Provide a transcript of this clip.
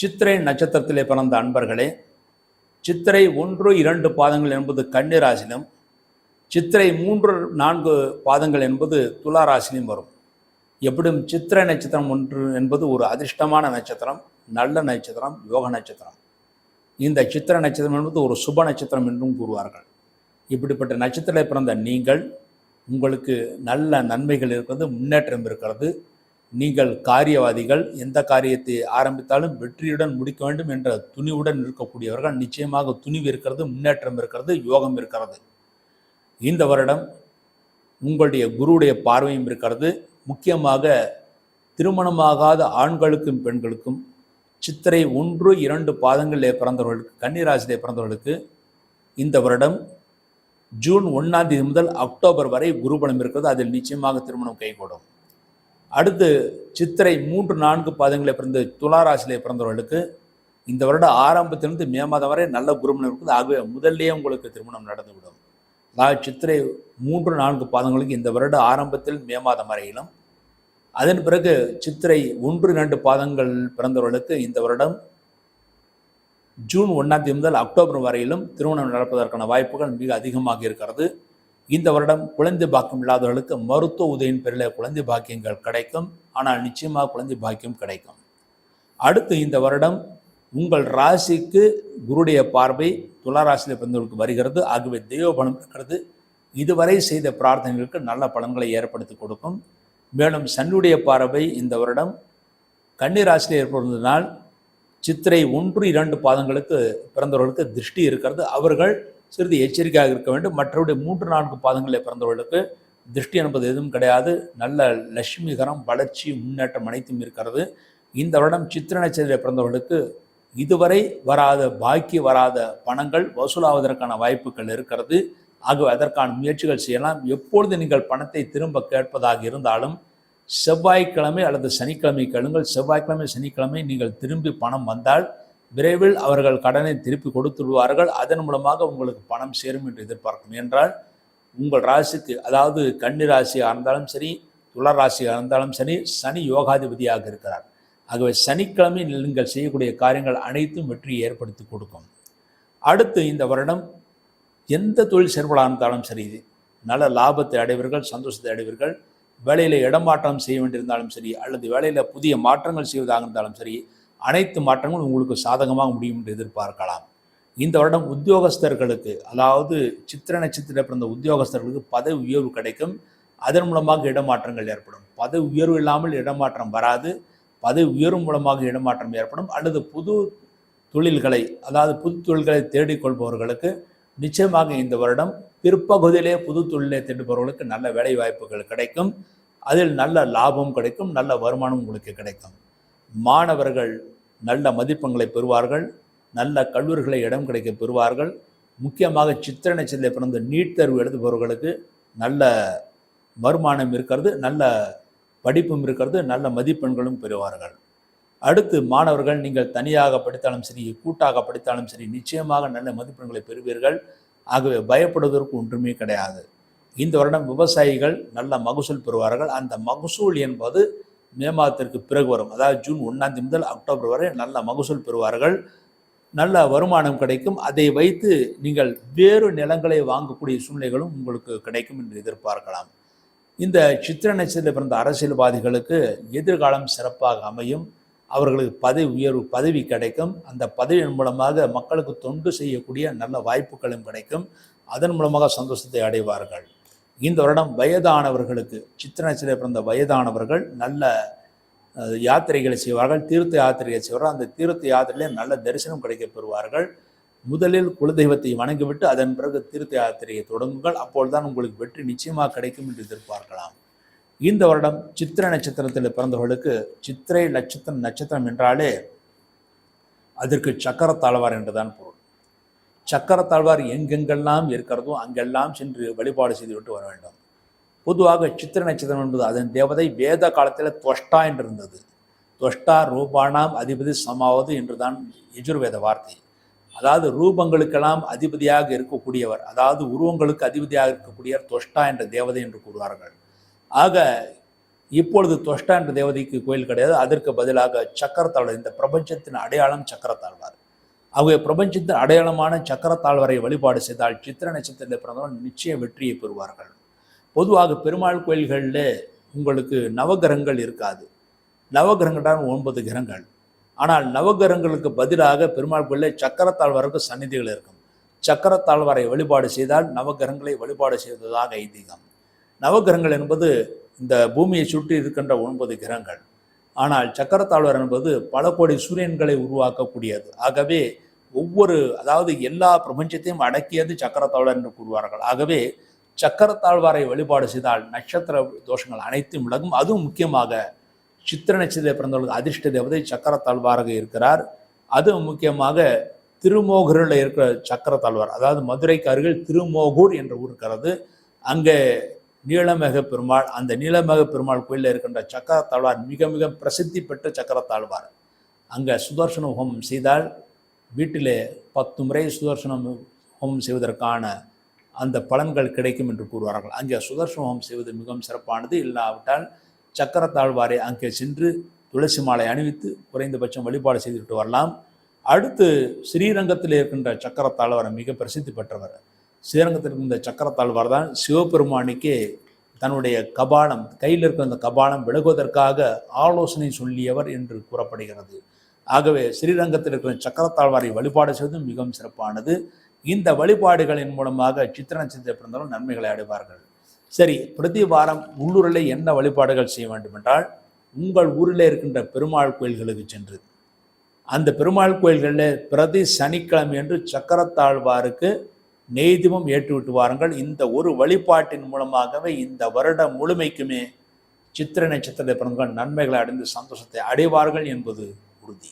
சித்திரை நட்சத்திரத்திலே பிறந்த அன்பர்களே சித்திரை ஒன்று இரண்டு பாதங்கள் என்பது கன்னிராசிலும் சித்திரை மூன்று நான்கு பாதங்கள் என்பது துலா வரும். எப்படியும் சித்திரை நட்சத்திரம் ஒன்று என்பது ஒரு அதிர்ஷ்டமான நட்சத்திரம் நல்ல நட்சத்திரம் யோக நட்சத்திரம். இந்த சித்திர நட்சத்திரம் என்பது ஒரு சுப நட்சத்திரம் என்றும் கூறுவார்கள். இப்படிப்பட்ட நட்சத்திரத்தில் பிறந்த நீங்கள் உங்களுக்கு நல்ல நன்மைகள் இருக்கிறது முன்னேற்றம் இருக்கிறது. நீங்கள் காரியவாதிகள் எந்த காரியத்தை ஆரம்பித்தாலும் வெற்றியுடன் முடிக்க வேண்டும் என்ற துணிவுடன் இருக்கக்கூடியவர்கள் நிச்சயமாக துணிவு இருக்கிறது முன்னேற்றம் இருக்கிறது யோகம் இருக்கிறது. இந்த வருடம் உங்களுடைய குருவுடைய பார்வையும் இருக்கிறது. முக்கியமாக திருமணமாகாத ஆண்களுக்கும் பெண்களுக்கும் சித்திரை ஒன்று இரண்டு பாதங்களிலே பிறந்தவர்களுக்கு கன்னிராசியிலே பிறந்தவர்களுக்கு இந்த வருடம் ஜூன் ஒன்றாம் தேதி முதல் அக்டோபர் வரை குருபலம் இருக்கிறது. அதில் நிச்சயமாக திருமணம் கைகூடும். அடுத்து சித்திரை மூன்று நான்கு பாதங்களை பிறந்த துளாராசியிலே பிறந்தவர்களுக்கு இந்த வருட ஆரம்பத்திலிருந்து மே மாதம் வரை நல்ல குருமணம் இருக்குது. ஆகவே முதல்லையே உங்களுக்கு திருமணம் நடந்துவிடும். அதாவது சித்திரை மூன்று நான்கு பாதங்களுக்கு இந்த வருட ஆரம்பத்தில் மே மாதம் வரையிலும். அதன் பிறகு சித்திரை ஒன்று இரண்டு பாதங்கள் பிறந்தவர்களுக்கு இந்த வருடம் ஜூன் ஒன்றாம் தேதி முதல் அக்டோபர் வரையிலும் திருமணம் நடப்பதற்கான வாய்ப்புகள் மிக அதிகமாக இருக்கிறது. இந்த வருடம் குழந்தை பாக்கியம் இல்லாதவர்களுக்கு மருத்துவ உதவியின் பேரில் குழந்தை பாக்கியங்கள் கிடைக்கும். ஆனால் நிச்சயமாக குழந்தை பாக்கியம் கிடைக்கும். அடுத்து இந்த வருடம் உங்கள் ராசிக்கு குருடைய பார்வை துளாராசியில் பிறந்தவர்களுக்கு வருகிறது. ஆகவே தெய்வ பலம் இருக்கிறது. இதுவரை செய்த பிரார்த்தனைகளுக்கு நல்ல பலன்களை ஏற்படுத்தி கொடுக்கும். மேலும் சன்னுடைய பார்வை இந்த வருடம் கன்னிராசியில் ஏற்படுவதனால் சித்திரை ஒன்று இரண்டு பாதங்களுக்கு பிறந்தவர்களுக்கு திருஷ்டி இருக்கிறது. அவர்கள் சிறிது எச்சரிக்கையாக இருக்க வேண்டும். மற்றபடி மூன்று நான்கு பாதங்களில் பிறந்தவர்களுக்கு திருஷ்டி என்பது எதுவும் கிடையாது. நல்ல லட்சுமிகரம் வளர்ச்சி முன்னேற்றம் அனைத்தும் இருக்கிறது. இந்த வருடம் சித்திர நட்சத்திரத்தில் பிறந்தவர்களுக்கு இதுவரை வராத பாக்கி வராத பணங்கள் வசூலாவதற்கான வாய்ப்புகள் இருக்கிறது. ஆகவே அதற்கான முயற்சிகள் செய்யலாம். எப்பொழுது நீங்கள் பணத்தை திரும்ப கேட்பதாக இருந்தாலும் செவ்வாய்க்கிழமை அல்லது சனிக்கிழமை கேளுங்கள். செவ்வாய்க்கிழமை சனிக்கிழமை நீங்கள் திரும்பி பணம் வந்தால் விரைவில் அவர்கள் கடனை திருப்பி கொடுத்து விடுவார்கள். அதன் மூலமாக உங்களுக்கு பணம் சேரும் என்று எதிர்பார்க்கும். என்றால் உங்கள் ராசிக்கு அதாவது கன்னி ராசியாக இருந்தாலும் சரி துள ராசியாக இருந்தாலும் சரி சனி யோகாதிபதியாக இருக்கிறார். ஆகவே சனிக்கிழமை நீங்கள் செய்யக்கூடிய காரியங்கள் அனைத்தும் வெற்றியை ஏற்படுத்தி கொடுக்கும். அடுத்து இந்த வருடம் எந்த தொழில் செயல்படாக இருந்தாலும் சரி நல்ல லாபத்தை அடைவீர்கள் சந்தோஷத்தை அடைவீர்கள். வேலையில் இடமாற்றம் செய்ய வேண்டியிருந்தாலும் சரி அல்லது வேலையில் புதிய மாற்றங்கள் செய்வதாக இருந்தாலும் சரி அனைத்து மாற்றங்களும் உங்களுக்கு சாதகமாக முடியும் என்று எதிர்பார்க்கலாம். இந்த வருடம் உத்தியோகஸ்தர்களுக்கு அதாவது சித்திர நட்சத்திர பிறந்த உத்தியோகஸ்தர்களுக்கு பதவி உயர்வு கிடைக்கும். அதன் மூலமாக இடமாற்றங்கள் ஏற்படும். பதவி உயர்வு இல்லாமல் இடமாற்றம் வராது. பதவி உயர்வு மூலமாக இடமாற்றம் ஏற்படும். அல்லது புது தொழில்களை அதாவது புது தொழில்களை தேடிக்கொள்பவர்களுக்கு நிச்சயமாக இந்த வருடம் பிற்பகுதியிலே புது தொழிலை தேடுபவர்களுக்கு நல்ல வேலை வாய்ப்புகள் கிடைக்கும். அதில் நல்ல லாபம் கிடைக்கும். நல்ல வருமானம் உங்களுக்கு கிடைக்கும். மாணவர்கள் நல்ல மதிப்பெண்களை பெறுவார்கள் நல்ல கல்லூரிகளை இடம் கிடைக்க பெறுவார்கள். முக்கியமாக சித்திர நட்சத்திரத்தில் பிறந்த நீட் தேர்வு எழுதுபவர்களுக்கு நல்ல வருமானம் இருக்கிறது நல்ல படிப்பும் இருக்கிறது நல்ல மதிப்பெண்களும் பெறுவார்கள். அடுத்து மாணவர்கள் நீங்கள் தனியாக படித்தாலும் சரி கூட்டாக படித்தாலும் சரி நிச்சயமாக நல்ல மதிப்பெண்களை பெறுவீர்கள். ஆகவே பயப்படுவதற்கு ஒன்றுமே கிடையாது. இந்த வருடம் விவசாயிகள் நல்ல மகசூல் பெறுவார்கள். அந்த மகசூல் என்பது மே மாதத்திற்கு பிறகு வரும். அதாவது ஜூன் ஒன்றாம் தேதி முதல் அக்டோபர் வரை நல்ல மகசூல் பெறுவார்கள். நல்ல வருமானம் கிடைக்கும். அதை வைத்து நீங்கள் வேறு நிலங்களை வாங்கக்கூடிய சூழ்நிலைகளும் உங்களுக்கு கிடைக்கும் என்று எதிர்பார்க்கலாம். இந்த சித்திர நட்சத்திரத்தில் பிறந்த அரசியல்வாதிகளுக்கு எதிர்காலம் சிறப்பாக அமையும். அவர்களுக்கு பதவி உயர்வு பதவி கிடைக்கும். அந்த பதவியின் மூலமாக மக்களுக்கு தொண்டு செய்யக்கூடிய நல்ல வாய்ப்புகளும் கிடைக்கும். அதன் மூலமாக சந்தோஷத்தை அடைவார்கள். இந்த வருடம் வயதானவர்களுக்கு சித்திர நட்சத்திர பிறந்த வயதானவர்கள் நல்ல யாத்திரைகளை செய்வார்கள் தீர்த்த யாத்திரைகளை செய்வார்கள். அந்த தீர்த்த யாத்திரையிலே நல்ல தரிசனம் கிடைக்கப் பெறுவார்கள். முதலில் குலதெய்வத்தை வணங்கிவிட்டு அதன் பிறகு தீர்த்த யாத்திரையை தொடங்குங்கள். அப்பொழுதுதான் உங்களுக்கு வெற்றி நிச்சயமாக கிடைக்கும் என்று எதிர்பார்க்கலாம். இந்த வருடம் சித்திர நட்சத்திரத்தில் பிறந்தவர்களுக்கு சித்திரை நட்சத்திரம் நட்சத்திரம் என்றாலே அதற்கு சக்கர சக்கரத்தாழ்வார் என்றுதான் பொருள். சக்கரத்தாழ்வார் எங்கெங்கெல்லாம் இருக்கிறதோ அங்கெல்லாம் சென்று வழிபாடு செய்துவிட்டு வர வேண்டும். பொதுவாக சித்திர நட்சத்திரம் என்பது அதன் தேவதை வேத காலத்தில் தொஷ்டா என்று இருந்தது தொஷ்டா ரூபானாம் அதிபதி சமாவது என்றுதான் எஜுர்வேத வார்த்தை. அதாவது ரூபங்களுக்கெல்லாம் அதிபதியாக இருக்கக்கூடியவர் அதாவது உருவங்களுக்கு அதிபதியாக இருக்கக்கூடியவர் தொஷ்டா என்ற தேவதை என்று கூறுவார்கள். ஆக இப்பொழுது தொஷ்டா என்ற தேவதைக்கு கோயில் கிடையாது. அதற்கு பதிலாக சக்கரத்தாழ்வார் இந்த பிரபஞ்சத்தின் அடையாளம் சக்கரத்தாழ்வார் ஆகவே பிரபஞ்சத்தின் அடையாளமான சக்கரத்தாழ்வரை வழிபாடு செய்தால் சித்திர நட்சத்திரத்தில் பிறந்தவன் நிச்சயம் வெற்றியை பெறுவார்கள். பொதுவாக பெருமாள் கோயில்களில் உங்களுக்கு நவகிரகங்கள் இருக்காது. நவகிரகங்கள் ஒன்பது கிரகங்கள். ஆனால் நவகிரகங்களுக்கு பதிலாக பெருமாள் கோயிலில் சக்கரத்தாழ்வாருக்கு சந்நிதிகள் இருக்கும். சக்கரத்தாழ்வரை வழிபாடு செய்தால் நவகிரகங்களை வழிபாடு செய்வதாக ஐதீகம். நவகிரகங்கள் என்பது இந்த பூமியை சுற்றி இருக்கின்ற ஒன்பது கிரகங்கள். ஆனால் சக்கரத்தாழ்வார் என்பது பல கோடி சூரியன்களை உருவாக்கக்கூடியது. ஆகவே ஒவ்வொரு அதாவது எல்லா பிரபஞ்சத்தையும் அடக்கியது சக்கரத்தாழ்வார் என்று கூறுவார்கள். ஆகவே சக்கரத்தாழ்வாரை வழிபாடு செய்தால் நட்சத்திர தோஷங்கள் அனைத்தும் விலகும். அதுவும் முக்கியமாக சித்திர நட்சத்திர பிறந்தவர்களுக்கு அதிர்ஷ்ட தேவதை சக்கரத்தாழ்வாராக இருக்கிறார். அதுவும் முக்கியமாக திருமோகூரில் இருக்கிற சக்கரத்தாழ்வார் அதாவது மதுரைக்கு அருகில் திருமோகூர் என்ற ஊர் இருக்கிறது. அங்கே நீளமேக பெருமாள் அந்த நீலமேக பெருமாள் கோயிலில் இருக்கின்ற சக்கரத்தாழ்வார் மிக மிக பிரசித்தி பெற்ற சக்கரத்தாழ்வார். அங்கே சுதர்சன ஹோமம் செய்தால் வீட்டிலே பத்து முறை சுதர்சனம் ஹோமம் செய்வதற்கான அந்த பலன்கள் கிடைக்கும் என்று கூறுவார்கள். அங்கே சுதர்சன ஹோமம் செய்வது மிகவும் சிறப்பானது. இல்லாவிட்டால் சக்கரத்தாழ்வாரை அங்கே சென்று துளசி மாலை அணிவித்து குறைந்தபட்சம் வழிபாடு செய்துவிட்டு வரலாம். அடுத்து ஸ்ரீரங்கத்தில் இருக்கின்ற சக்கரத்தாழ்வார் மிக பிரசித்தி பெற்றவர். ஸ்ரீரங்கத்தில் இருந்த சக்கரத்தாழ்வார் தான் சிவபெருமானிக்கு தன்னுடைய கபாலம் கையில் இருக்கிற அந்த கபாலம் விலகுவதற்காக ஆலோசனை சொல்லியவர் என்று கூறப்படுகிறது. ஆகவே ஸ்ரீரங்கத்தில் இருக்கிற சக்கரத்தாழ்வாரை வழிபாடு செய்வதும் மிகவும் சிறப்பானது. இந்த வழிபாடுகளின் மூலமாக சித்திர நட்சத்திர பிறந்தவர்கள் நன்மைகளை அடைவார்கள். சரி பிரதி வாரம் உள்ளூரில் என்ன வழிபாடுகள் செய்ய வேண்டும் என்றால் உங்கள் ஊரில் இருக்கின்ற பெருமாள் கோயில்களுக்கு சென்று அந்த பெருமாள் கோயில்களில் பிரதி சனிக்கிழமை என்று சக்கரத்தாழ்வாருக்கு நெய்திமம் ஏற்றுவிட்டு வாருங்கள். இந்த ஒரு வழிபாட்டின் மூலமாகவே இந்த வருடம் முழுமைக்குமே சித்திர நட்சத்திர பிறந்தவர்கள் நன்மைகளை அடைந்து சந்தோஷத்தை அடைவார்கள் என்பது உறுதி.